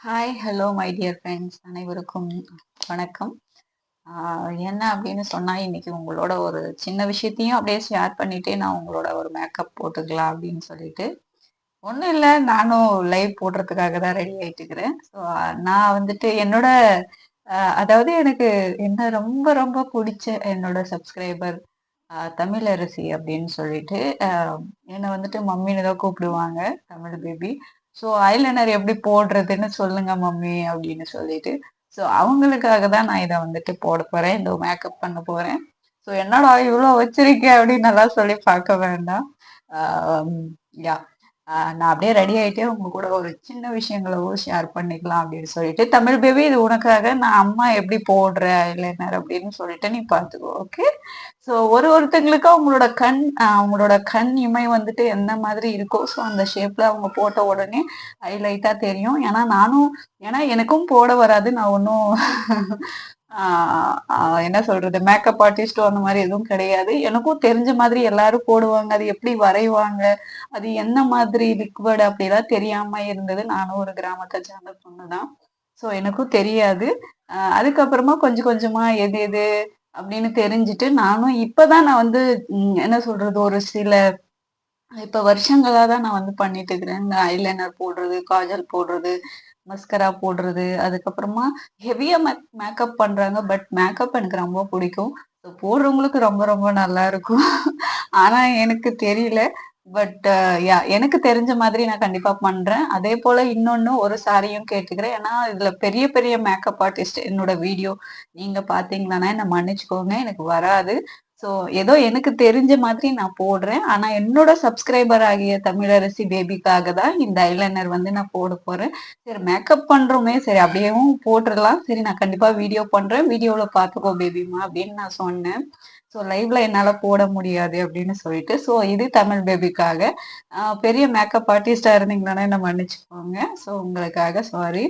Hi hello my dear friends அனைவருக்கும் வணக்கம். என்ன அப்படின்னு சொன்னால் இன்னைக்கு உங்களோட ஒரு சின்ன விஷயத்தையும் அப்படியே ஷேர் பண்ணிட்டு நான் உங்களோட ஒரு மேக்கப் போட்டுக்கலாம் அப்படின்னு சொல்லிட்டு. ஒன்றும் இல்லை நானும் லைவ் போடுறதுக்காக தான் ரெடி ஆகிட்டு இருக்கிறேன். ஸோ நான் வந்துட்டு என்னோட அதாவது எனக்கு என்ன ரொம்ப ரொம்ப பிடிச்ச என்னோட சப்ஸ்கிரைபர் தமிழரசி அப்படின்னு சொல்லிட்டு என்னை வந்துட்டு மம்மின்னு தான் கூப்பிடுவாங்க தமிழ் பேபி ஸோ ஐலைனர் எப்படி போடுறதுன்னு சொல்லுங்க மம்மி அப்படின்னு சொல்லிட்டு. ஸோ அவங்களுக்காக தான் நான் இதை வந்துட்டு போட போறேன் இந்த மேக்கப் பண்ண போறேன். ஸோ என்னடா இவ்வளோ வச்சிருக்கேன் அப்படின்னு நல்லா சொல்லி பார்க்க வேண்டாம். யா நான் அப்படியே ரெடி ஆயிட்டே உங்க கூட ஒரு சின்ன விஷயங்களவும் ஷேர் பண்ணிக்கலாம் அப்படின்னு சொல்லிட்டு தமிழ் பேபி இது உனக்காக நான் அம்மா எப்படி போடுற ஐலைனர் அப்படின்னு சொல்லிட்டு நீ பார்த்துக்கோ ஓகே ஸோ ஒரு ஒருத்தங்களுக்கு அவங்களோட கண் அவங்களோட கண் இமை வந்துட்டு எந்த மாதிரி இருக்கோ ஸோ அந்த ஷேப்ல அவங்க போட்ட உடனே ஹைலைட்டா தெரியும். ஏன்னா நானும் ஏன்னா எனக்கும் போட வராது நான் ஒன்றும் என்ன சொல்றது? மேக்கப் ஆர்டிஸ்டோ அந்த மாதிரி எதுவும் கிடையாது. எனக்கும் தெரிஞ்ச மாதிரி எல்லாரும் போடுவாங்க. அது எப்படி வரைவாங்க? அது என்ன மாதிரி லிக்விட் அப்படிலாம் தெரியாம இருந்தது. நானும் ஒரு கிராமத்தை சேர்ந்த பொண்ணுதான். ஸோ எனக்கும் தெரியாது. ஆஹ் அதுக்கப்புறமா கொஞ்சம் கொஞ்சமா எது எது அப்படின்னு தெரிஞ்சுட்டு நானும் இப்பதான் நான் வந்து என்ன சொல்றது? ஒரு சில இப்ப வருஷங்களா தான் நான் வந்து பண்ணிட்டு இருக்கிறேன். இந்த ஐலைனர் போடுறது காஜல் போடுறது மஸ்கரா போடுறது அதுக்கப்புறமா ஹெவியா மேக்கப் பண்றாங்க பட் மேக்கப் எனக்கு ரொம்ப பிடிக்கும். ஸோ போடுறவங்களுக்கு ரொம்ப ரொம்ப நல்லா இருக்கும். ஆனா எனக்கு தெரியல. பட் யா எனக்கு தெரிஞ்ச மாதிரி நான் கண்டிப்பா பண்றேன். அதே போல இன்னொன்னு ஒரு சாரியும் கேட்டுக்கிறேன். ஏன்னா இதுல பெரிய பெரிய மேக்கப் ஆர்டிஸ்ட் என்னோட வீடியோ நீங்க பாத்தீங்கன்னா என்ன மன்னிச்சுக்கோங்க. எனக்கு வராது. ஸோ ஏதோ எனக்கு தெரிஞ்ச மாதிரி நான் போடுறேன். ஆனா என்னோட சப்ஸ்கிரைபர் ஆகிய தமிழரசி பேபிக்காக தான் இந்த ஐலைனர் வந்து நான் போட போறேன். சரி மேக்கப் பண்றோமே. சரி அப்படியேவும் போட்டுடலாம். சரி நான் கண்டிப்பா வீடியோ பண்றேன். வீடியோவில் பார்த்துக்கோ பேபிமா அப்படின்னு நான் சொன்னேன். ஸோ லைவ்ல என்னால் போட முடியாது அப்படின்னு சொல்லிட்டு. ஸோ இது தமிழ் பேபிக்காக பெரிய மேக்கப் ஆர்டிஸ்டா இருந்தீங்கன்னா என்ன மன்னிச்சுக்கோங்க. ஸோ உங்களுக்காக சாரி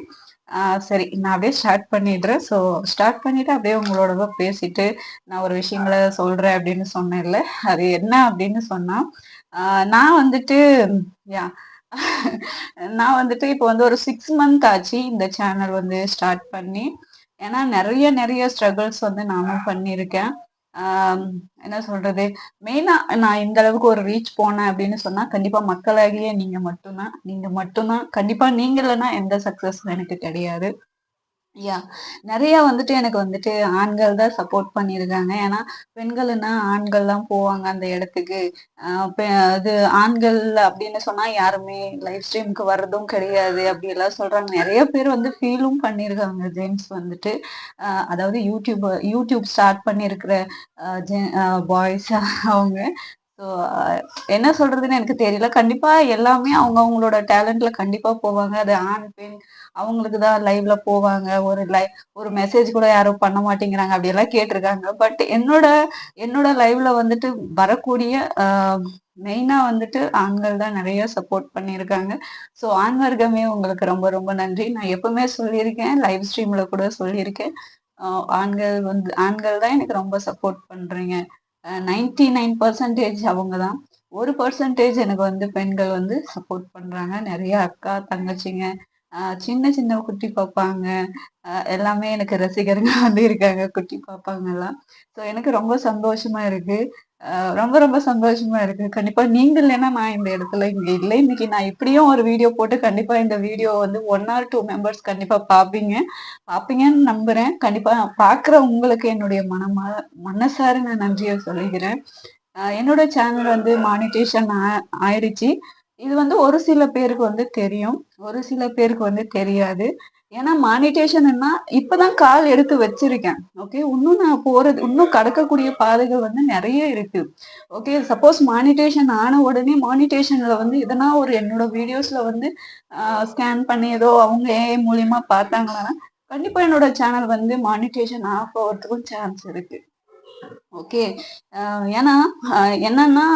சரி. நான் அப்படியே ஸ்டார்ட் பண்ணிடுறேன். ஸோ ஸ்டார்ட் பண்ணிட்டு அப்படியே உங்களோட பேசிட்டு நான் ஒரு விஷயங்களை சொல்றேன் அப்படின்னு சொன்னேன்ல. அது என்ன அப்படின்னு சொன்னா நான் வந்துட்டு யா நான் வந்துட்டு இப்போ வந்து ஒரு சிக்ஸ் மந்த் ஆச்சு இந்த சேனல் வந்து ஸ்டார்ட் பண்ணி. ஏன்னா நிறைய நிறைய ஸ்ட்ரகிள்ஸ் வந்து நானும் பண்ணியிருக்கேன். என்ன சொல்றது? மெயினா நான் இந்த அளவுக்கு ஒரு ரீச் போனேன் அப்படின்னு சொன்னா கண்டிப்பா மக்களாகிய நீங்க மட்டும்தான். நீங்க மட்டும்தான். கண்டிப்பா நீங்க இல்லைன்னா எந்த சக்சஸ் எனக்கு கிடையாது. யா நிறைய வந்துட்டு எனக்கு வந்துட்டு ஆண்கள் தான் சப்போர்ட் பண்ணியிருக்காங்க. ஏன்னா பெண்கள்னா ஆண்கள் தான் போவாங்க அந்த இடத்துக்கு. இது ஆண்கள் அப்படின்னு சொன்னா யாருமே லைஃப் ஸ்ட்ரீமுக்கு வர்றதும் கிடையாது. அப்படி எல்லாம் சொல்றாங்க. நிறைய பேர் வந்து ஃபீலும் பண்ணியிருக்காங்க ஜென்ஸ் வந்துட்டு. அதாவது யூடியூப் யூடியூப் ஸ்டார்ட் பண்ணியிருக்கிற பாய்ஸ் அவங்க. ஸோ என்ன சொல்றதுன்னு எனக்கு தெரியல. கண்டிப்பா எல்லாமே அவங்க அவங்களோட டேலண்ட்ல கண்டிப்பா போவாங்க. அது ஆண் பெண் அவங்களுக்கு தான் லைவ்ல போவாங்க. ஒரு லைவ் ஒரு மெசேஜ் கூட யாரும் பண்ண மாட்டேங்கிறாங்க அப்படியெல்லாம் கேட்டிருக்காங்க. பட் என்னோட என்னோட லைவ்ல வந்துட்டு வரக்கூடிய மெயினா வந்துட்டு ஆண்கள் தான் நிறைய சப்போர்ட் பண்ணியிருக்காங்க. ஸோ ஆண்வர்க்கமே உங்களுக்கு ரொம்ப ரொம்ப நன்றி. நான் எப்பவுமே சொல்லியிருக்கேன். லைவ் ஸ்ட்ரீம்ல கூட சொல்லியிருக்கேன். ஆண்கள் வந்து ஆண்கள் தான் எனக்கு ரொம்ப சப்போர்ட் பண்றீங்க. நைன்டி நைன் பர்சன்டேஜ் அவங்க தான். ஒரு பர்சன்டேஜ் எனக்கு வந்து பெண்கள் வந்து சப்போர்ட் பண்றாங்க. நிறைய அக்கா தங்கச்சிங்க சின்ன சின்ன குட்டி பார்ப்பாங்க எல்லாமே எனக்கு ரசிகர்கள் வந்து இருக்காங்க குட்டி பார்ப்பாங்க எல்லாம் ஸோ எனக்கு ரொம்ப சந்தோஷமா இருக்கு. ரொம்ப ரொம்ப சந்தோஷமா இருக்கு. கண்டிப்பா நீங்க இல்லைன்னா நான் இந்த இடத்துல இங்க இல்லை. இன்னைக்கு நான் இப்படியும் ஒரு வீடியோ போட்டு கண்டிப்பா இந்த வீடியோ வந்து ஒன் ஆர் டூ மெம்பர்ஸ் கண்டிப்பா பாப்பீங்க. பாப்பீங்கன்னு நம்புறேன். கண்டிப்பா பாக்குற உங்களுக்கு என்னுடைய மனமா மனசார நான் நன்றியை சொல்லிக்கிறேன் என்னோட சேனல் வந்து மானிட்டேஷன் ஆயிடுச்சு. இது வந்து ஒரு சில பேருக்கு வந்து தெரியும். ஒரு சில பேருக்கு வந்து தெரியாது. ஏன்னா மானிட்டேஷன்னா இப்பதான் கால் எடுத்து வச்சிருக்கேன். ஓகே இன்னும் நான் போறது இன்னும் கடக்கக்கூடிய பாதைகள் வந்து நிறைய இருக்கு. ஓகே சப்போஸ் மானிட்டேஷன் ஆன உடனே மானிட்டேஷன்ல வந்து எதனா ஒரு என்னோட வீடியோஸ்ல வந்து ஸ்கேன் பண்ணி ஏதோ அவங்க ஏ மூலியமா பார்த்தாங்கன்னா கண்டிப்பா என்னோட சேனல் வந்து மானிட்டேஷன் ஆஃப் ஆகிறதுக்கும் சான்ஸ் இருக்கு. ஓகே ஏன்னா என்னன்னா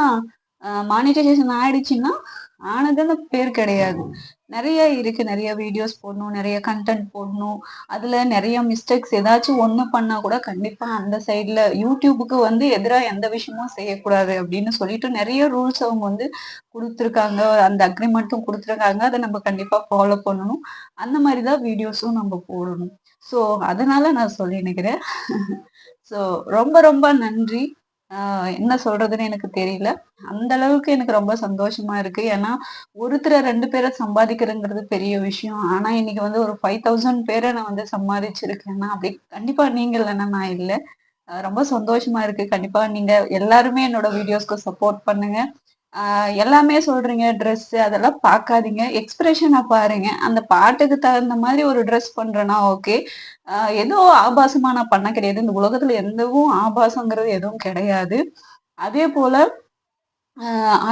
மானிட்டைசேஷன் ஆயிடுச்சுன்னா ஆனதுன்னு பேர் கிடையாது. நிறைய இருக்கு. நிறைய வீடியோஸ் போடணும். நிறைய கண்டென்ட் போடணும். அதுல நிறைய மிஸ்டேக்ஸ் ஏதாச்சும் ஒண்ணு பண்ணா கூட கண்டிப்பா அந்த சைட்ல யூடியூபுக்கு வந்து எதிராக எந்த விஷயமும் செய்யக்கூடாது அப்படின்னு சொல்லிட்டு நிறைய ரூல்ஸ் அவங்க வந்து கொடுத்துருக்காங்க. அந்த அக்ரிமெண்ட்டும் கொடுத்துருக்காங்க. அதை நம்ம கண்டிப்பா ஃபாலோ பண்ணணும். அந்த மாதிரி தான் வீடியோஸும் நம்ம போடணும். ஸோ அதனால நான் சொல்லி நினைக்கிறேன் ஸோ ரொம்ப ரொம்ப நன்றி. என்ன சொல்றதுன்னு எனக்கு தெரியல. அந்த அளவுக்கு எனக்கு ரொம்ப சந்தோஷமா இருக்கு. ஏன்னா ஒருத்தரை ரெண்டு பேரை சம்பாதிக்கிறதுங்கிறது பெரிய விஷயம். ஆனா இன்னைக்கு வந்து ஒரு ஃபைவ் தௌசண்ட் பேரை நான் வந்து சம்பாதிச்சிருக்கேன்னா அப்படி கண்டிப்பா நீங்க இல்லைன்னா நான் இல்லை. ரொம்ப சந்தோஷமா இருக்கு. கண்டிப்பா நீங்க எல்லாருமே என்னோட வீடியோஸ்க்கு சப்போர்ட் பண்ணுங்க. எல்லாமே சொல்றீங்க ட்ரெஸ் அதெல்லாம் பார்க்காதீங்க. எக்ஸ்பிரஷனை பாருங்க. அந்த பாட்டுக்கு தகுந்த மாதிரி ஒரு ட்ரெஸ் பண்றேன்னா ஓகே ஏதோ ஆபாசமா நான் பண்ண கிடையாது. இந்த உலகத்துல எந்தவும் ஆபாசங்கிறது எதுவும் கிடையாது. அதே போல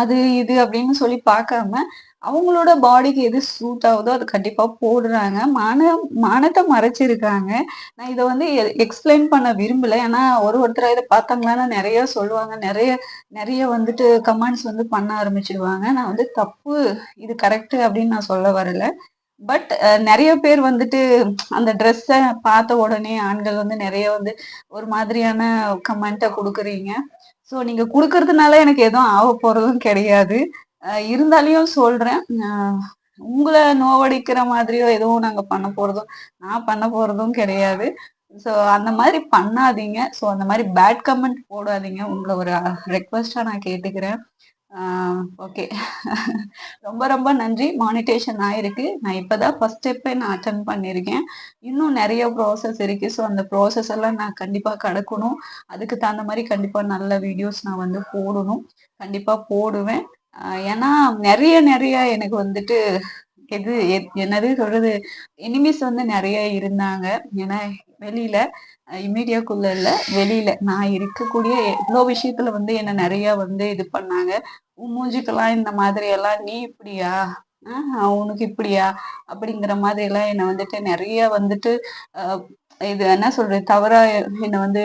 அது இது அப்படின்னு சொல்லி பார்க்காம அவங்களோட பாடிக்கு எது சூட் ஆகுதோ அது கண்டிப்பா போடுறாங்க. மன மனத்தை மறைச்சிருக்காங்க. நான் இதை வந்து எக்ஸ்பிளைன் பண்ண விரும்பல. ஏன்னா ஒரு ஒருத்தர் இதை பார்த்தாங்களான்னு நிறைய சொல்லுவாங்க. நிறைய நிறைய வந்துட்டு கமெண்ட்ஸ் வந்து பண்ண ஆரம்பிச்சிடுவாங்க நான் வந்து தப்பு இது கரெக்ட் அப்படின்னு நான் சொல்ல வரல. பட் நிறைய பேர் வந்துட்டு அந்த ட்ரெஸ்ஸை பார்த்த உடனே ஆண்கள் வந்து நிறைய வந்து ஒரு மாதிரியான கமெண்ட்டை கொடுக்குறீங்க. ஸோ நீங்கள் கொடுக்கறதுனால எனக்கு எதுவும் ஆக போகிறதும் கிடையாது. இருந்தாலையும் சொல்றேன். உங்களை நோவடிக்கிற மாதிரியோ எதுவும் நாங்க பண்ண போறதும் நான் பண்ண போறதும் கிடையாது. ஸோ அந்த மாதிரி பண்ணாதீங்க. ஸோ அந்த மாதிரி பேட் கமெண்ட் போடாதீங்க. உங்களை ஒரு ரெக்வஸ்டா நான் கேட்டுக்கிறேன். ஓகே ரொம்ப ரொம்ப நன்றி. மானிட்டேஷன் ஆயிருக்கு. நான் இப்போதான் ஃபர்ஸ்ட் ஸ்டெப்பே நான் அட்டன் பண்ணியிருக்கேன். இன்னும் நிறைய ப்ராசஸ் இருக்கு. ஸோ அந்த ப்ராசஸ் எல்லாம் நான் கண்டிப்பாக கடக்கணும். அதுக்கு தகுந்த மாதிரி கண்டிப்பாக நல்ல வீடியோஸ் நான் வந்து போடணும். கண்டிப்பாக போடுவேன். ஏன்னா நிறைய நிறைய எனக்கு வந்துட்டு எது என்னது சொல்றது? எனிமிஸ் வந்து நிறைய இருந்தாங்க. ஏன்னா வெளியில இமீடியாக்குள்ள இல்ல வெளியில. நான் இருக்கக்கூடிய எவ்வளோ விஷயத்துல வந்து என்ன நிறைய வந்து இது பண்ணாங்க. மூஞ்சிக்கெல்லாம் இந்த மாதிரி எல்லாம் நீ இப்படியா? உனக்கு இப்படியா? அப்படிங்கிற மாதிரி எல்லாம் என்னை வந்துட்டு நிறைய வந்துட்டு இது என்ன சொல்றது? தவறா என்னை வந்து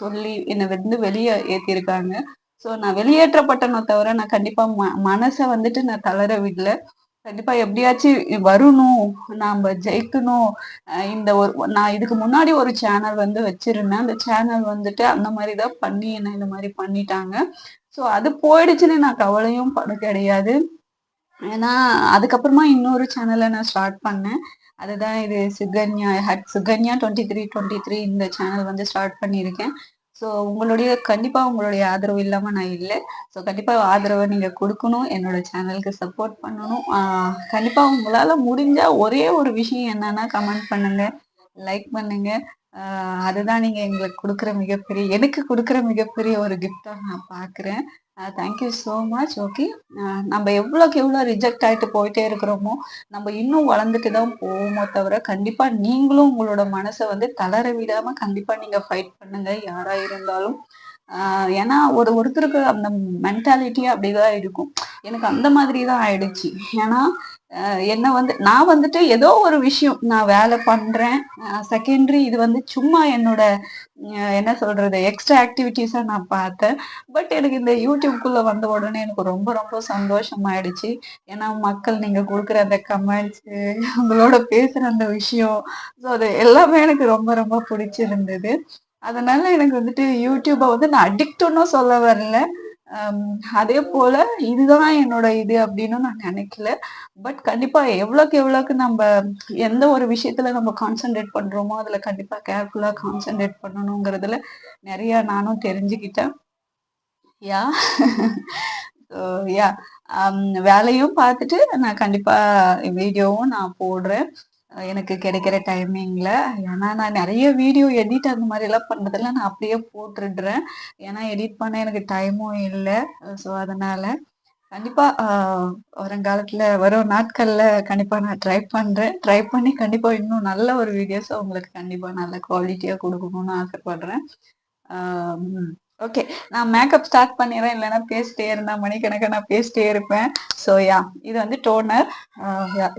சொல்லி என்னை வந்து வெளியே ஏத்திருக்காங்க ஸோ நான் வெளியேற்றப்பட்டனோ தவிர நான் கண்டிப்பா ம மனசை வந்துட்டு நான் தளர விடல கண்டிப்பா எப்படியாச்சும் வரணும் நாம ஜெயிக்கணும். இந்த ஒரு நான் இதுக்கு முன்னாடி ஒரு சேனல் வந்து வச்சிருந்தேன். அந்த சேனல் வந்துட்டு அந்த மாதிரி தான் பண்ணி என்ன இந்த மாதிரி பண்ணிட்டாங்க. ஸோ அது போயிடுச்சுன்னு நான் கவலையும் பட கிடையாது. ஏன்னா அதுக்கப்புறமா இன்னொரு சேனலை நான் ஸ்டார்ட் பண்ணேன். அதுதான் இது Sukanya hut Sukanya twenty three twenty three இந்த சேனல் வந்து ஸ்டார்ட் பண்ணியிருக்கேன். ஸோ உங்களுடைய கண்டிப்பாக உங்களுடைய ஆதரவு இல்லாமல் நான் இல்லை. ஸோ கண்டிப்பாக ஆதரவை நீங்கள் கொடுக்கணும். என்னோட சேனலுக்கு சப்போர்ட் பண்ணணும். கண்டிப்பாக உங்களால் முடிஞ்சால் ஒரே ஒரு விஷயம் என்னன்னா கமெண்ட் பண்ணுங்கள் லைக் பண்ணுங்கள் அதுதான் நீங்கள் எங்களுக்கு கொடுக்குற மிகப்பெரிய எனக்கு கொடுக்குற மிகப்பெரிய ஒரு கிஃப்டாக நான் பார்க்குறேன் தேங்க்யூ ஸோ மச் ஓகே நம்ம எவ்வளோக்கு எவ்வளோ ரிஜெக்ட் ஆகிட்டு போயிட்டே இருக்கிறோமோ நம்ம இன்னும் வளர்ந்துட்டு தான் போவோமோ தவிர கண்டிப்பாக நீங்களும் உங்களோட மனசை வந்து தளர விடாமல் கண்டிப்பாக நீங்கள் ஃபைட் பண்ணுங்க யாராக இருந்தாலும். ஏன்னா ஒரு ஒருத்தருக்கு அந்த மென்டாலிட்டி அப்படிதான் இருக்கும். எனக்கு அந்த மாதிரி தான் ஆயிடுச்சு. ஏன்னா என்ன வந்து நான் வந்துட்டு ஏதோ ஒரு விஷயம் நான் வேலை பண்றேன். செகண்டரி இது வந்து சும்மா என்னோட என்ன சொல்றது எக்ஸ்ட்ரா ஆக்டிவிட்டிஸா நான் பார்த்தேன். பட் எனக்கு இந்த யூடியூப்குள்ள வந்த உடனே எனக்கு ரொம்ப ரொம்ப சந்தோஷமாயிடுச்சு. ஏன்னா மக்கள் நீங்க கொடுக்குற அந்த கமெண்ட்ஸ் உங்களோட பேசுற அந்த விஷயம் ஸோ அது எல்லாமே எனக்கு ரொம்ப ரொம்ப பிடிச்சிருந்தது. அதனால எனக்கு வந்துட்டு யூடியூப்பை வந்து நான் அடிக்ட்னும் சொல்ல வரல. அதே போல இதுதான் என்னோட இது அப்படின்னு நான் நினைக்கல. பட் கண்டிப்பா எவ்வளோக்கு எவ்வளோக்கு நம்ம எந்த ஒரு விஷயத்துல நம்ம கான்சென்ட்ரேட் பண்றோமோ அதுல கண்டிப்பா கேர்ஃபுல்லா கான்சென்ட்ரேட் பண்ணணுங்கிறதுல நிறைய நானும் தெரிஞ்சுக்கிட்டேன். யா யா வேலையும் பார்த்துட்டு நான் கண்டிப்பா வீடியோவும் நான் போடுறேன். எனக்கு கிடைக்கிற டைமிங்ல ஏன்னா நான் நிறைய வீடியோ எடிட் அந்த மாதிரி எல்லாம் பண்றதெல்லாம் நான் அப்படியே போட்டுடுறேன். ஏன்னா எடிட் பண்ண எனக்கு டைமும் இல்லை. ஸோ அதனால கண்டிப்பா வருங்காலத்துல வரும் நாட்கள்ல கண்டிப்பா நான் ட்ரை பண்றேன். ட்ரை பண்ணி கண்டிப்பா இன்னும் நல்ல ஒரு வீடியோஸ் உங்களுக்கு கண்டிப்பா நல்ல குவாலிட்டியா கொடுக்கணும்னு ஆசைப்படுறேன். ஓகே நான் மேக்கப் ஸ்டார்ட் பண்ணிடுறேன். இல்லைன்னா பேசிட்டே இருந்தா மணிக்கணக்காக நான் பேசிட்டே இருப்பேன். ஸோ யா இது வந்து டோனர்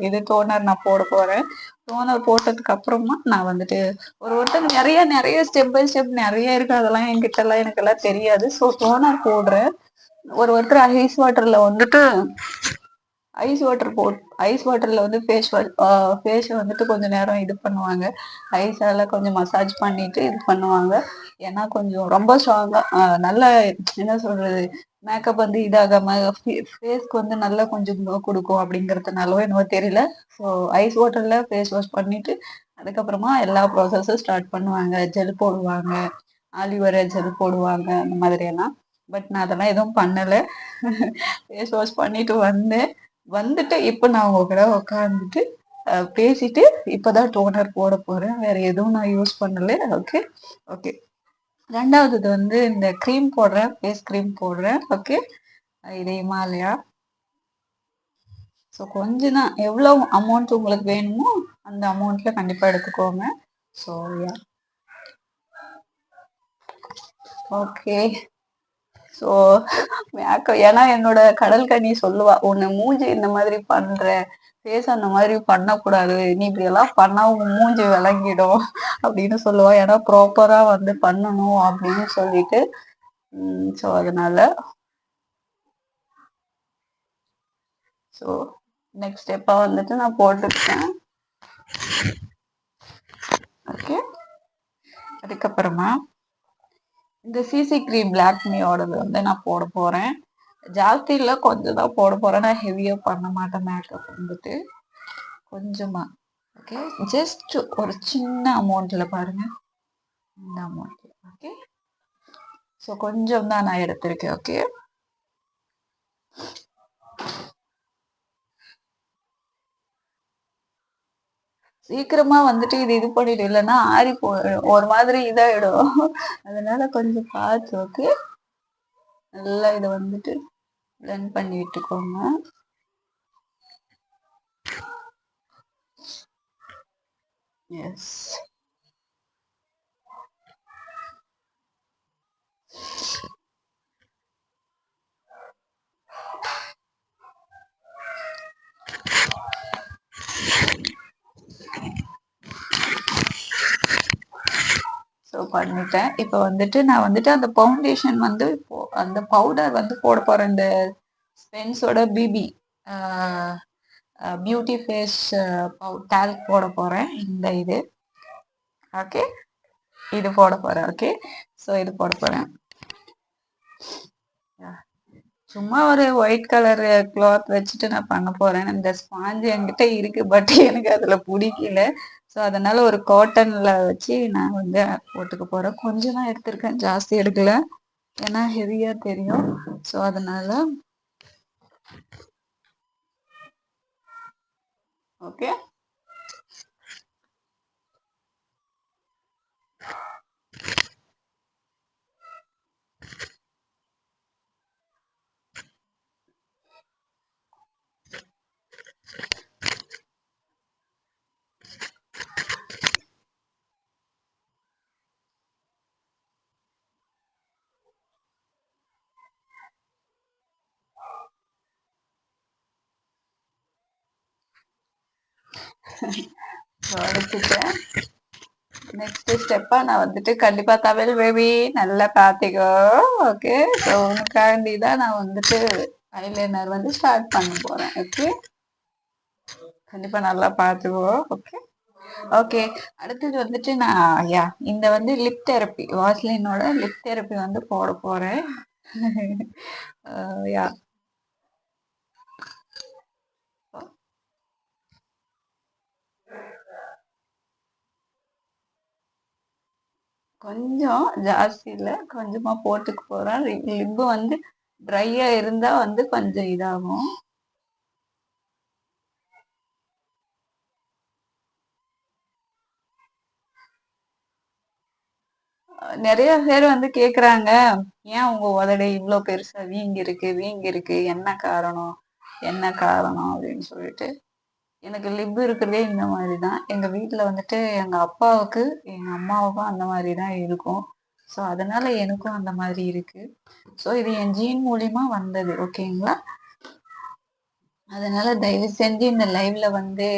இது டோனர் நான் போட போறேன். டோனர் போட்டதுக்கு அப்புறமா நான் வந்துட்டு ஒரு ஒருத்தர் நிறைய நிறைய ஸ்டெப் பை ஸ்டெப் நிறைய இருக்கு. அதெல்லாம் என்கிட்ட எல்லாம் எனக்கு எல்லாம் தெரியாது. ஸோ டோனர் போடுறேன். ஒரு ஒருத்தர் ஐஸ் வாட்டர்ல வந்துட்டு ஐஸ் வாட்டர் போட் ஐஸ் வாட்டர்ல வந்து ஃபேஸ் வாஷ் ஃபேஸை வந்துட்டு கொஞ்சம் நேரம் இது பண்ணுவாங்க. ஐஸால கொஞ்சம் மசாஜ் பண்ணிட்டு இது பண்ணுவாங்க. ஏன்னா கொஞ்சம் ரொம்ப ஸ்ட்ராங்கா நல்லா என்ன சொல்றது மேக்கப் வந்து இதாகாம ஃபேஸ்க்கு வந்து நல்லா கொஞ்சம் க்ளோ கொடுக்கும் அப்படிங்கிறதுனாலவோ என்னவோ தெரியல. ஸோ ஐஸ் வாட்டர்ல ஃபேஸ் வாஷ் பண்ணிட்டு அதுக்கப்புறமா எல்லா ப்ராசஸும் ஸ்டார்ட் பண்ணுவாங்க. ஜெல் போடுவாங்க. ஆலிவரை ஜெல் போடுவாங்க. அந்த மாதிரி எல்லாம். பட் நான் அதெல்லாம் எதுவும் பண்ணலை. ஃபேஸ் வாஷ் பண்ணிட்டு வந்தேன். வந்துட்டு இப்போ நான் உங்க கூட உட்காந்துட்டு பேசிட்டு இப்பதான் டோனர் போட போறேன். வேற எதுவும் நான் யூஸ் பண்ணல. ஓகே ஓகே ரெண்டாவது வந்து இந்த க்ரீம் போடுறேன். ஃபேஸ் க்ரீம் போடுறேன். ஓகே இது இமாலயா ஸோ கொஞ்சம் தான். எவ்வளோ அமௌண்ட் உங்களுக்கு வேணுமோ அந்த அமௌண்ட்ல கண்டிப்பாக எடுத்துக்கோங்க. ஸோ யா ஓகே ஸோ மேக்க ஏன்னா என்னோட கடல் கண்ணி சொல்லுவா உன்னை மூஞ்சி இந்த மாதிரி பண்ற ஃபேஸ் அந்த மாதிரி பண்ணக்கூடாது. நீ இப்படி எல்லாம் பண்ணா உன் மூஞ்சி விளங்கிடும் அப்படின்னு சொல்லுவா. ஏன்னா ப்ராப்பரா வந்து பண்ணணும் அப்படின்னு சொல்லிட்டு. ஸோ அதனால. ஸோ நெக்ஸ்ட் ஸ்டெப்பா வந்துட்டு நான் போட்டுக்கிட்டேன் ஓகே அதுக்கப்புறமா இந்த சிசி கிரீம் லாக்மியோடது வந்து நான் போட போறேன். ஜாஸ்தி இல்லை கொஞ்சம் தான் போட போறேன். நான் ஹெவியா பண்ண மாட்டேன் மேக்கப் வந்துட்டு. கொஞ்சமா. ஓகே ஜஸ்ட் ஒரு சின்ன அமௌண்ட்ல பாருங்க. இந்த அமௌண்ட்டில் ஓகே ஸோ கொஞ்சம் தான் நான் எடுத்திருக்கேன். ஓகே சீக்கிரமா வந்துட்டு இது இது பண்ணிட்டு இல்லைன்னா ஆறி போயிடும் ஒரு மாதிரி இதாயிடும். அதனால கொஞ்சம் பார்த்து ஓகே நல்லா இதை வந்துட்டு பிளெண்ட் பண்ணி விட்டுக்கோங்க. எஸ் ஸோ பண்ணிட்டேன். இப்போ வந்துட்டு நான் வந்துட்டு அந்த ஃபவுண்டேஷன் வந்து இப்போ அந்த பவுடர் வந்து போட போகிறேன் இந்த ஸ்பென்ஸோட பிபி பியூட்டி ஃபேஸ் டேல்க் போட போகிறேன் இந்த இது. ஓகே இது போட போகிறேன் ஓகே ஸோ இது போட போகிறேன் சும்மா ஒரு ஒயிட் கலர் கிளாத் வச்சுட்டு நான் பண்ண போறேன். இந்த ஸ்பாஞ்சு என்கிட்ட இருக்கு பட் எனக்கு அதுல பிடிக்கல. ஸோ அதனால ஒரு காட்டன்ல வச்சு நான் வந்து போட்டுக்க போறேன். கொஞ்சம் தான் எடுத்திருக்கேன். ஜாஸ்தி எடுக்கல. ஏன்னா ஹெவியா தெரியும். ஸோ அதனால ஓகே அடிச்சுட்டேன் நெக்ஸ்ட் ஸ்டெப்பா நான் வந்துட்டு கண்டிப்பா தமிழ் பேபி நல்லா பாத்துக்கோ. ஓகே ஸோ உனக்காண்டி தான் நான் வந்துட்டு ஐலைனர் வந்து ஸ்டார்ட் பண்ண போறேன். ஓகே கண்டிப்பா நல்லா பாத்துக்கோ. ஓகே ஓகே அடுத்தது வந்துட்டு நான் யா இந்த வந்து லிப் தெரப்பி வாஸ்லினோட லிப் தெரப்பி வந்து போட போறேன். Uh, யா கொஞ்சம் ஜாஸ்தி இல்லை. கொஞ்சமாக போட்டுக்க போகிறேன் லிப்பு வந்து ட்ரையாக இருந்தால் வந்து கொஞ்சம் இதாகும். நிறைய பேர் வந்து கேக்குறாங்க ஏன் உங்க உதடை இவ்வளோ பெருசா வீங்கி இருக்கு வீங்கி இருக்கு என்ன காரணம்? என்ன காரணம்? அப்படின்னு சொல்லிட்டு. எனக்கு லிப் இருக்கிறதே இந்த மாதிரி தான் எங்கள் வீட்டில் வந்துட்டு எங்கள் அப்பாவுக்கு எங்கள் அம்மாவுக்கும் அந்த மாதிரி தான் இருக்கும். ஸோ அதனால எனக்கும் அந்த மாதிரி இருக்கு. ஸோ இது என் ஜீன் மூலியமா வந்தது ஓகேங்களா அதனால தயவு செஞ்சு இந்த லைவ்ல வந்து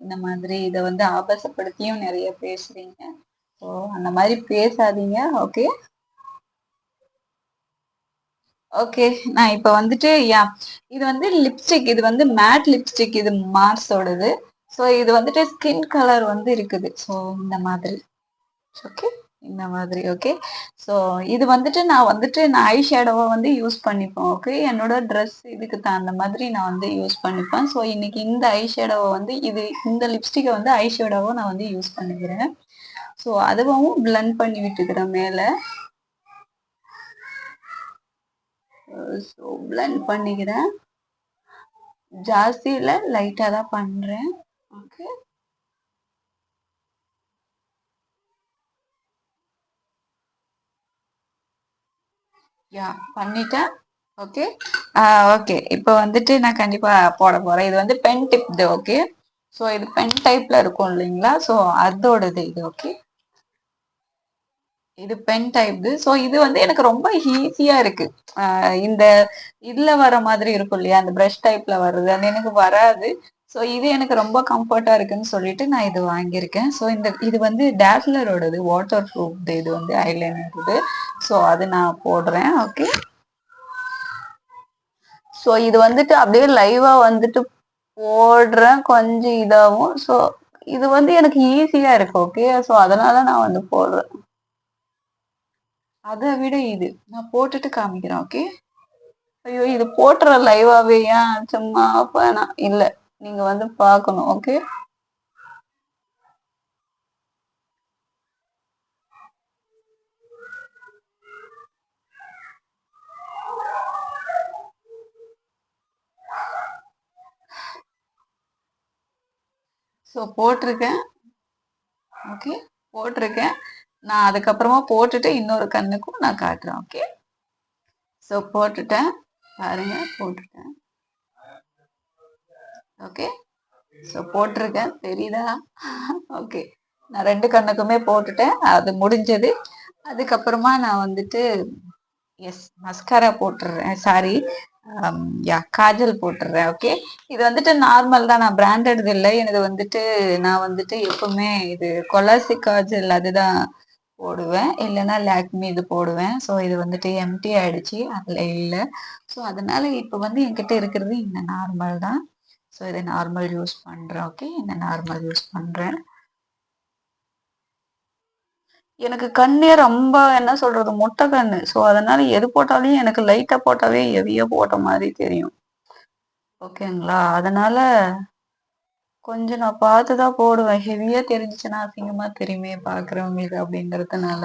இந்த மாதிரி இதை வந்து ஆபாசப்படுத்தியும் நிறைய பேசுறீங்க. ஸோ அந்த மாதிரி பேசாதீங்க ஓகே ஓகே நான் இப்போ வந்துட்டு யா இது வந்து லிப்ஸ்டிக் இது வந்து மேட் லிப்ஸ்டிக் இது மார்ஸோடது. ஸோ இது வந்துட்டு ஸ்கின் கலர் வந்து இருக்குது. ஸோ இந்த மாதிரி. ஓகே இந்த மாதிரி ஓகே ஸோ இது வந்துட்டு நான் வந்துட்டு நான் ஐ ஷேடோவை வந்து யூஸ் பண்ணிப்பேன் ஓகே என்னோட ட்ரெஸ் இதுக்கு தகுந்த மாதிரி நான் வந்து யூஸ் பண்ணிப்பேன். ஸோ இன்னைக்கு இந்த ஐ ஷேடோவை வந்து இது இந்த லிப்ஸ்டிக்கை வந்து ஐ ஷேடோவை நான் வந்து யூஸ் பண்ணிக்கிறேன். ஸோ அதுவும் பிளண்ட் பண்ணி விட்டுக்கிறேன் மேலே. ஸோ பிளண்ட் பண்ணிக்கிறேன். ஜாஸ்தியில் லைட்டாக தான் பண்ணுறேன் ஓகே யா பண்ணிட்டேன். ஓகே ஓகே இப்போ வந்துட்டு நான் கண்டிப்பாக போட போகிறேன் இது வந்து பென் டிப் இது ஓகே ஸோ இது பென் டைப்பில் இருக்கும் இல்லைங்களா? ஸோ அதோடது இது ஓகே இது பென் டைப் ஸோ இது வந்து எனக்கு ரொம்ப ஈஸியா இருக்கு. இந்த இதுல வர மாதிரி இருக்கும் இல்லையா? அந்த ப்ரஷ் டைப்ல வருது அது எனக்கு வராது. ஸோ இது எனக்கு ரொம்ப கம்ஃபர்ட்டா இருக்குன்னு சொல்லிட்டு நான் இது வாங்கியிருக்கேன். ஸோ இந்த இது வந்து டேஸ்லரோடது வாட்டர் ப்ரூஃப் இது வந்து ஐலைனர் இது ஸோ அது நான் போடுறேன். ஓகே ஸோ இது வந்துட்டு அப்படியே லைவா வந்துட்டு போடுறேன். கொஞ்சம் இதாகவும் ஸோ இது வந்து எனக்கு ஈஸியா இருக்கு. ஓகே ஸோ அதனால நான் வந்து போடுறேன். அதை விட இது. நான் போட்டுட்டு காமிக்கிறேன் ஓகே ஐயோ இது போட்டுற லைவாவே ஏன் சும்மா வேணாம் இல்லை. நீங்க வந்து பார்க்கணும் ஓகே ஸோ போட்டிருக்கேன் ஓகே போட்டிருக்கேன். நான் அதுக்கப்புறமா போட்டுட்டு இன்னொரு கண்ணுக்கும் நான் காட்டுறேன் ஓகே ஸோ போட்டுட்டேன். பாருங்க போட்டுட்டேன். ஓகே ஸோ போட்டிருக்கேன். தெரியுதா? ஓகே நான் ரெண்டு கண்ணுக்குமே போட்டுட்டேன். அது முடிஞ்சது. அதுக்கப்புறமா நான் வந்துட்டு எஸ் மஸ்காரா போட்டுடுறேன் சாரி யா காஜல் போட்டுடுறேன் ஓகே இது வந்துட்டு நார்மல் தான். நான் பிராண்டட் இல்லை. எனது வந்துட்டு நான் வந்துட்டு எப்பவுமே இது கொலாசி காஜல் அதுதான் போடுவேன். இல்லைன்னா லேக்மி இது போடுவேன். ஸோ இது வந்துட்டு எம்டி ஆயிடுச்சு. அதில் இல்லை. ஸோ அதனால இப்போ வந்து என்கிட்ட இருக்கிறது இந்த நார்மல் தான். ஸோ இதை நார்மல் யூஸ் பண்ணுறேன் ஓகே இந்த நார்மல் யூஸ் பண்ணுறேன் எனக்கு கண்ணே ரொம்ப என்ன சொல்றது முட்டை கண்ணு. ஸோ அதனால எது போட்டாலும் எனக்கு லைட்டாக போட்டாவே எவியோ போட்ட மாதிரி தெரியும். ஓகேங்களா அதனால கொஞ்சம் நான் பார்த்து தான் போடுவேன். ஹெவியா தெரிஞ்சிச்சுன்னா அசிங்கமா தெரியுமே பாக்குறவங்களுக்கு அப்படிங்கறதுனால.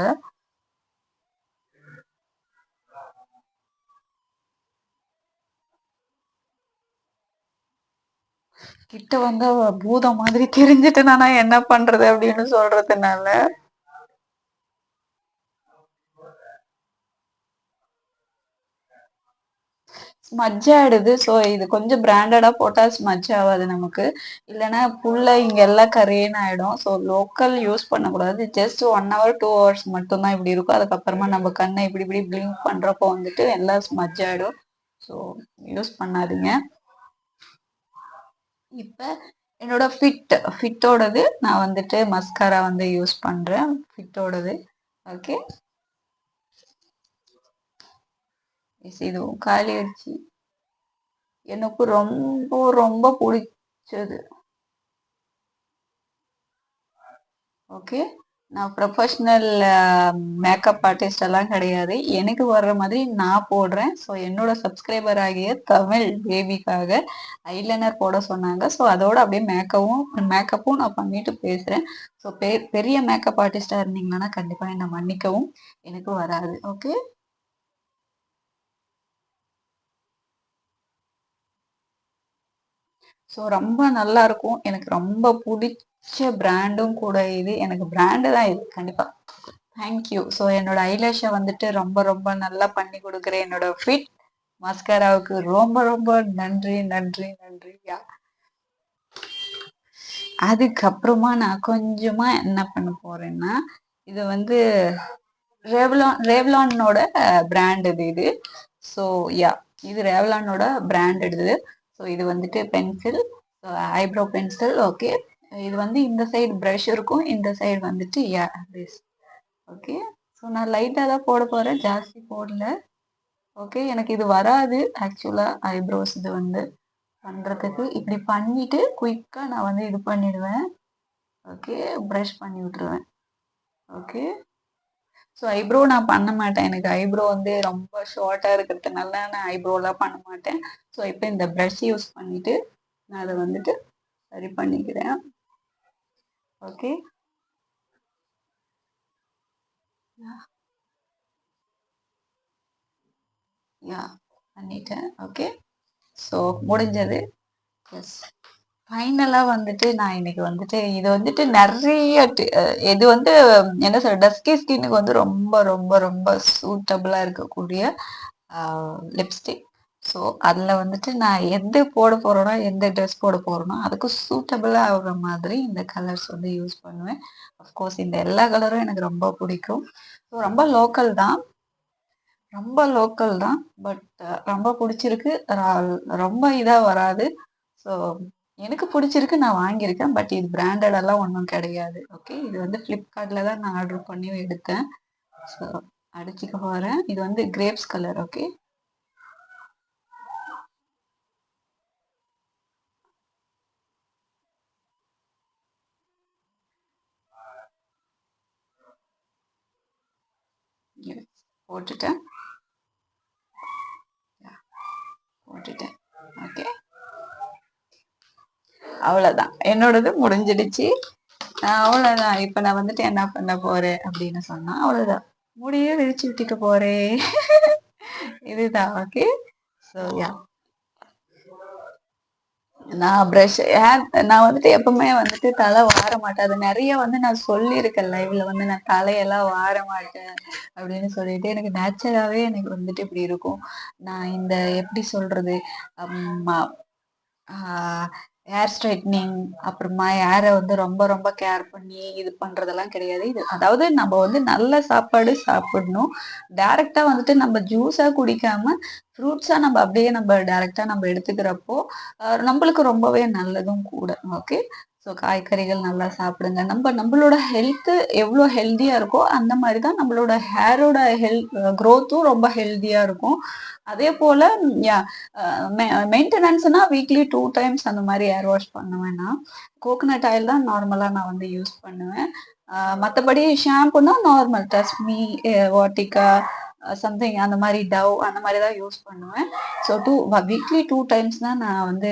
கிட்ட வந்து பூதம் மாதிரி தெரிஞ்சுட்டு நானா என்ன பண்றது அப்படின்னு சொல்றதுனால. ஸ்மஜ் ஆயிடுது ஸோ இது கொஞ்சம் பிராண்டடா போட்டா ஸ்மஜ் ஆகாது நமக்கு. இல்லைன்னா புல்ல இங்க எல்லாம் கரேன்னு ஆயிடும். ஸோ லோக்கல் யூஸ் பண்ணக்கூடாது. Just one hour two hours மட்டும்தான் இப்படி இருக்கும். அதுக்கப்புறமா நம்ம கண்ணை இப்படி இப்படி பிளிங்க் பண்றப்போ வந்துட்டு எல்லாம் ஸ்மஜ் ஆயிடும். ஸோ யூஸ் பண்ணாதீங்க. இப்ப என்னோட ஃபிட் ஃபிட்டோடது நான் வந்துட்டு மஸ்காரா வந்து யூஸ் பண்றேன். ஃபிட்டோடது ஓகே இதுவும் காலி ஆயிடுச்சு. எனக்கு ரொம்ப ரொம்ப பிடிச்சது. ஓகே நான் ப்ரொஃபஷ்னல் மேக்கப் ஆர்டிஸ்ட் எல்லாம் கிடையாது. எனக்கு வர்ற மாதிரி நான் போடுறேன். ஸோ என்னோட சப்ஸ்கிரைபர் ஆகிய தமிழ் பேபிக்காக ஐலைனர் போட சொன்னாங்க. ஸோ அதோட அப்படியே மேக்கவும் மேக்கப்பும் நான் பண்ணிட்டு பேசுகிறேன் ஸோ பெ பெரிய மேக்கப் ஆர்டிஸ்டாக இருந்தீங்கன்னா கண்டிப்பாக என்னை மன்னிக்கவும். எனக்கு வராது. ஓகே ஸோ ரொம்ப நல்லா இருக்கும் எனக்கு ரொம்ப பிடிச்ச பிராண்டும் கூட இது. எனக்கு பிராண்டு தான் இது கண்டிப்பாக தேங்க்யூ ஸோ என்னோட ஐலேஷை வந்துட்டு ரொம்ப ரொம்ப நல்லா பண்ணி கொடுக்குற என்னோட ஃபிட் மஸ்கராவுக்கு ரொம்ப ரொம்ப நன்றி நன்றி நன்றி யா. அதுக்கப்புறமா நான் கொஞ்சமா என்ன பண்ண போறேன்னா இது வந்து ரேவ்லான் ரேவ்லானோட பிராண்ட் இது இது. ஸோ யா இது ரேவ்லானோட பிராண்ட் இது. ஸோ இது வந்துட்டு பென்சில் ஐப்ரோ பென்சில் ஓகே இது வந்து இந்த சைடு ப்ரஷ் இருக்கும். இந்த சைடு வந்துட்டு ஏஸ் ஓகே ஸோ நான் லைட்டாக தான் போட போகிறேன் ஜாஸ்தி போடல. ஓகே எனக்கு இது வராது. ஆக்சுவலாக ஐப்ரோஸ் இது வந்து பண்ணுறதுக்கு இப்படி பண்ணிட்டு குயிக்காக நான் வந்து இது பண்ணிடுவேன். ஓகே ப்ரஷ் பண்ணி விட்டுருவேன். ஓகே ஸோ ஐப்ரோ நான் பண்ண மாட்டேன். எனக்கு ஐப்ரோ வந்து ரொம்ப ஷார்ட்டாக இருக்கிறதுனால நான் ஐப்ரோலாம் பண்ண மாட்டேன். ஸோ இப்போ இந்த ப்ரஷ் யூஸ் பண்ணிட்டு நான் அதை வந்துட்டு சரி பண்ணிக்கிறேன். ஓகே யா பண்ணிட்டேன். ஓகே ஸோ முடிஞ்சது. எஸ் ஃபைனலாக வந்துட்டு நான் இன்னைக்கு வந்துட்டு இது வந்துட்டு நிறைய இது வந்து என்ன சொல்ற டஸ்கி ஸ்கின்னுக்கு வந்து ரொம்ப ரொம்ப ரொம்ப சூட்டபிளாக இருக்கக்கூடிய லிப்ஸ்டிக் ஸோ அதில் வந்துட்டு நான் எது போட போகிறேனோ எந்த ட்ரெஸ் போட போகிறேனோ அதுக்கு சூட்டபிளாக ஆகிற மாதிரி இந்த கலர்ஸ் வந்து யூஸ் பண்ணுவேன். அஃப்கோர்ஸ் இந்த எல்லா கலரும் எனக்கு ரொம்ப பிடிக்கும். ஸோ ரொம்ப லோக்கல் தான். ரொம்ப லோக்கல் தான். பட் ரொம்ப பிடிச்சிருக்கு. ரொம்ப இதாக வராது. ஸோ எனக்கு பிடிச்சிருக்கு நான் வாங்கியிருக்கேன். பட் இது பிராண்டடெல்லாம் ஒன்றும் கிடையாது. ஓகே இது வந்து ஃப்ளிப்கார்ட்டில் தான் நான் ஆர்டர் பண்ணி எடுத்தேன். ஸோ அடிச்சுக்க போகிறேன் இது வந்து கிரேப்ஸ் கலர் ஓகே போட்டுட்டேன். போட்டுட்டேன். ஓகே அவ்வளவுதான். என்னோடது முடிஞ்சிடுச்சு. அவ்வளவுதான். இப்ப நான் வந்துட்டு என்ன பண்ண போறேன் அப்படின்னு சொன்னா அவ்வளவுதான். முடியே விரிச்சு விட்டுட்டு போறேன். இதுதான் ஓகே ஸோ யா நான் ப்ரஷ் ஹேர் நான் வந்துட்டு எப்பவுமே வந்துட்டு தலை வார மாட்டேன். அது நிறைய வந்து நான் சொல்லியிருக்கேன் லைவ்ல வந்து நான் தலையெல்லாம் வார மாட்டேன் அப்படின்னு சொல்லிட்டு எனக்கு நேச்சராகவே எனக்கு வந்துட்டு இப்படி இருக்கும். நான் இந்த எப்படி சொல்றது? ஹேர் ஸ்ட்ரைட்னிங் அப்புறமா ஹேரை வந்து ரொம்ப ரொம்ப கேர் பண்ணி இது பண்றதெல்லாம் கிடையாது. இது அதாவது நம்ம வந்து நல்ல சாப்பாடு சாப்பிடணும். டைரக்டா வந்துட்டு நம்ம ஜூஸா குடிக்காம ஃப்ரூட்ஸா நம்ம அப்படியே நம்ம டைரக்டா நம்ம எடுத்துக்கிறப்போ நம்மளுக்கு ரொம்பவே நல்லதும் கூட. ஓகே ஸோ காய்கறிகள் நல்லா சாப்பிடுங்க. நம்ம நம்மளோட ஹெல்த்து எவ்வளோ ஹெல்த்தியாக இருக்கோ அந்த மாதிரி தான் நம்மளோட ஹேரோட ஹெல்த் க்ரோத்தும் ரொம்ப ஹெல்த்தியாக இருக்கும். அதே போல் மெயின்டெனன்ஸ்னா வீக்லி டூ டைம்ஸ் அந்த மாதிரி ஹேர் வாஷ் பண்ணுவேன்னா கோகனட் ஆயில் தான் நார்மலாக நான் வந்து யூஸ் பண்ணுவேன். மற்றபடி ஷாம்புனா நார்மல் டஸ்மி வாட்டிக்கா சம்திங் அந்த மாதிரி டவ் அந்த மாதிரி தான் யூஸ் பண்ணுவேன். So two weekly two times தான் நான் வந்து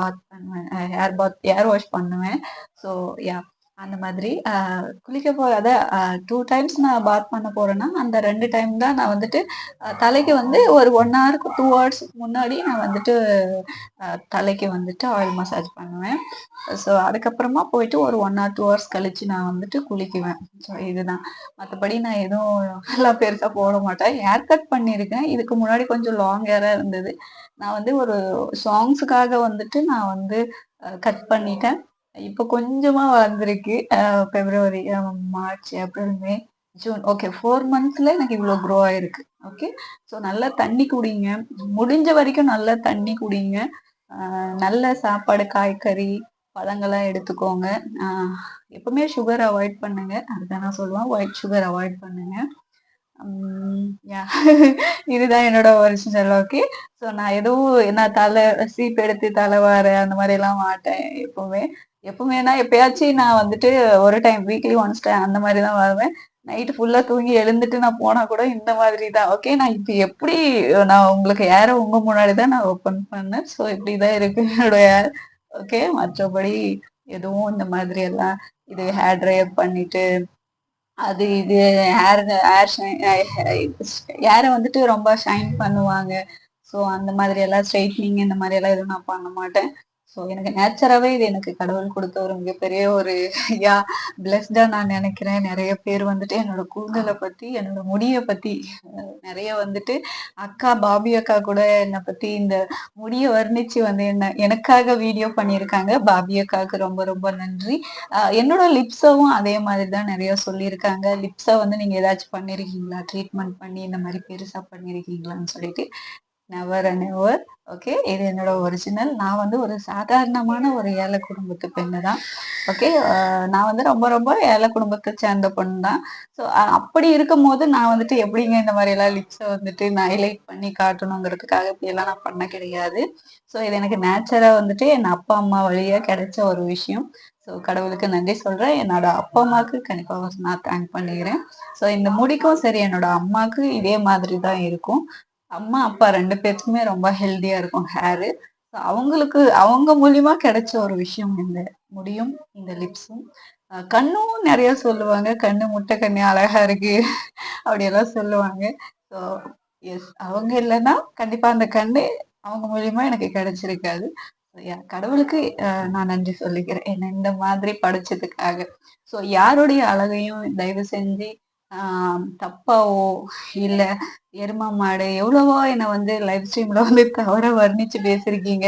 பாத் பண்ணுவேன். ஹேர் பாத் ஹேர் வாஷ் பண்ணுவேன். ஸோ யா அந்த மாதிரி குளிக்க போகாத டூ டைம்ஸ் நான் பாத் பண்ண போறேன்னா அந்த ரெண்டு டைம் தான் நான் வந்துட்டு தலைக்கு வந்து ஒரு ஒன் ஹவருக்கு டூ ஹவர்ஸ் முன்னாடி நான் வந்துட்டு தலைக்கு வந்துட்டு ஆயில் மசாஜ் பண்ணுவேன். ஸோ அதுக்கப்புறமா போயிட்டு ஒரு ஒன் ஆர் டூ ஹவர்ஸ் கழிச்சு நான் வந்துட்டு குளிக்குவேன். ஸோ இதுதான். மற்றபடி நான் எதுவும் எல்லாம் பெருசாக போட மாட்டேன். ஹேர் கட் பண்ணியிருக்கேன். இதுக்கு முன்னாடி கொஞ்சம் லாங் ஹேராக இருந்தது. நான் வந்து ஒரு சாங்ஸுக்காக வந்துட்டு நான் வந்து கட் பண்ணிட்டேன். இப்போ கொஞ்சமா வளர்ந்துருக்கு February March April May June okay four மந்த்ஸ்ல எனக்கு இவ்வளோ க்ரோ ஆயிருக்கு. ஓகே ஸோ நல்லா தண்ணி குடிங்க. முடிஞ்ச வரைக்கும் நல்லா தண்ணி குடிங்க. நல்ல சாப்பாடு காய்கறி பழங்கள்லாம் எடுத்துக்கோங்க. எப்பவுமே சுகர் அவாய்ட் பண்ணுங்க. அதுதான் நான் சொல்லுவேன். ஒயிட் சுகர் அவாய்ட் பண்ணுங்க. இதுதான் என்னோட ஒரிஜினல் ஓகே ஸோ நான் எதுவும் நான் தலை சீப் எடுத்து தலை வார அந்த மாதிரி எல்லாம் மாட்டேன் எப்பவுமே. எப்பவுமேனா எப்பயாச்சும் நான் வந்துட்டு ஒரு டைம் வீக்லி ஒன்ஸ் டைம் அந்த மாதிரி தான் வருவேன் நைட்டு ஃபுல்லா தூங்கி எழுந்துட்டு நான் போனா கூட இந்த மாதிரி தான் ஓகே நான் இப்போ எப்படி நான் உங்களுக்கு ஏற உங்க முன்னாடி தான் நான் ஓப்பன் பண்ணேன்? ஸோ இப்படிதான் இருக்கு என்னுடைய ஏர் ஓகே மற்றபடி எதுவும் இந்த மாதிரி எல்லாம் இது ஹேர் ட்ரையர் பண்ணிட்டு அது இது ஹேர் ஹேர் ஷைன் ஹேரை வந்துட்டு ரொம்ப ஷைன் பண்ணுவாங்க? ஸோ அந்த மாதிரி எல்லாம் ஸ்ட்ரைட்னிங் இந்த மாதிரி எல்லாம் எதுவும் நான் பண்ண மாட்டேன். ஸோ எனக்கு நேச்சராகவே இது எனக்கு கடவுள் கொடுத்த ஒரு மிகப்பெரிய ஒரு யா பிளஸ்டா நான் நினைக்கிறேன். நிறைய பேர் வந்துட்டு என்னோட கூந்தலை பத்தி என்னோட முடியை பத்தி நிறைய வந்துட்டு அக்கா பாபி அக்கா கூட என்னை பத்தி இந்த முடியை வர்ணிச்சு வந்து என்ன எனக்காக வீடியோ பண்ணியிருக்காங்க. பாபி அக்காவுக்கு ரொம்ப ரொம்ப நன்றி. என்னோட லிப்ஸவும் அதே மாதிரி தான் நிறைய சொல்லியிருக்காங்க. லிப்ஸை வந்து நீங்க ஏதாச்சும் பண்ணிருக்கீங்களா? ட்ரீட்மெண்ட் பண்ணி இந்த மாதிரி பெருசா பண்ணிருக்கீங்களான்னு சொல்லிட்டு. நெவர் அண்ட் எவர் ஓகே இது என்னோட ஒரிஜினல் நான் வந்து ஒரு சாதாரணமான ஒரு ஏழை குடும்பத்து பெண்ணு தான். ஓகே நான் வந்து ரொம்ப ரொம்ப ஏழை குடும்பத்தை சேர்ந்த பொண்ணு தான். ஸோ அப்படி இருக்கும் போது நான் வந்துட்டு எப்படிங்க இந்த மாதிரி எல்லாம் லிப்ஸை வந்துட்டு நான் ஹைலைட் பண்ணி காட்டணுங்கிறதுக்காக இப்படியெல்லாம் நான் பண்ண கிடையாது. ஸோ இது எனக்கு நேச்சராக வந்துட்டு என் அப்பா அம்மா வழியாக கிடைச்ச ஒரு விஷயம். ஸோ கடவுளுக்கு நன்றி சொல்கிறேன் என்னோட அப்பா அம்மாவுக்கு கண்டிப்பாக நான் தேங்க் பண்ணிக்கிறேன். ஸோ இந்த முடிக்கும் சரி என்னோட அம்மாவுக்கு இதே மாதிரி தான் இருக்கும். அம்மா அப்பா ரெண்டு பேருக்குமே ரொம்ப ஹெல்த்தியா இருக்கும் ஹேரு அவங்களுக்கு அவங்க மூலியமா கிடைச்ச ஒரு விஷயம் இந்த முடியும் இந்த லிப்ஸும் கண்ணும் நிறைய சொல்லுவாங்க. கண்ணு முட்டை கண்ணு அழகா இருக்கு. அப்படியெல்லாம் சொல்லுவாங்க. ஸோ எஸ் அவங்க இல்லைன்னா கண்டிப்பா அந்த கண்ணு அவங்க மூலியமா எனக்கு கிடைச்சிருக்காது. கடவுளுக்கு நான் நன்றி சொல்லிக்கிறேன். என்ன இந்த மாதிரி படிச்சதுக்காக. ஸோ யாருடைய அழகையும் தயவு செஞ்சு தப்பாவோ இல்ல எருமா மாடு எவ்வளவோ என்னை வந்து லைவ் ஸ்ட்ரீம்ல வந்து தவற வர்ணிச்சு பேசிருக்கீங்க.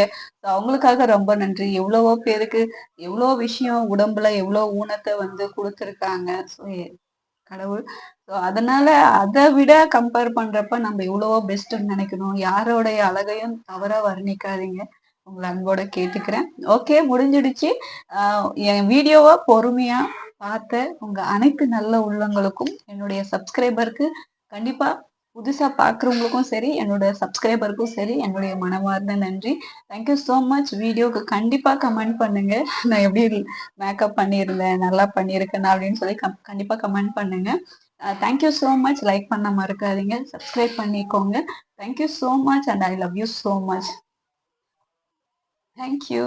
அவங்களுக்காக ரொம்ப நன்றி. எவ்வளவோ பேருக்கு எவ்வளோ விஷயம் உடம்புல எவ்வளோ ஊனத்தை வந்து கொடுத்துருக்காங்க. ஸோ கடவுள். ஸோ அதனால அதை விட கம்பேர் பண்றப்ப நம்ம எவ்வளவோ பெஸ்ட்னு நினைக்கணும். யாரோடைய அழகையும் தவற வர்ணிக்காதீங்க. உங்களை அன்போட கேட்டுக்கிறேன். ஓகே முடிஞ்சிடுச்சு. என் வீடியோவை பொறுமையா பார்த்த உங்க அனைத்து நல்ல உள்ளங்களுக்கும் என்னுடைய சப்ஸ்கிரைபருக்கு கண்டிப்பா புதுசா பாக்குறவங்களுக்கும் சரி என்னோட சப்ஸ்கிரைபருக்கும் சரி என்னுடைய மனமார்ந்த நன்றி. தேங்க்யூ ஸோ மச் வீடியோக்கு கண்டிப்பா கமெண்ட் பண்ணுங்க. நான் எப்படி மேக்கப் பண்ணியிருந்தேன் நல்லா பண்ணியிருக்கேன் அப்படின்னு சொல்லி கண்டிப்பா கமெண்ட் பண்ணுங்க. தேங்க்யூ ஸோ மச் லைக் பண்ண மறக்காதீங்க. சப்ஸ்கிரைப் பண்ணிக்கோங்க. Thank you so much and I love you so much thank you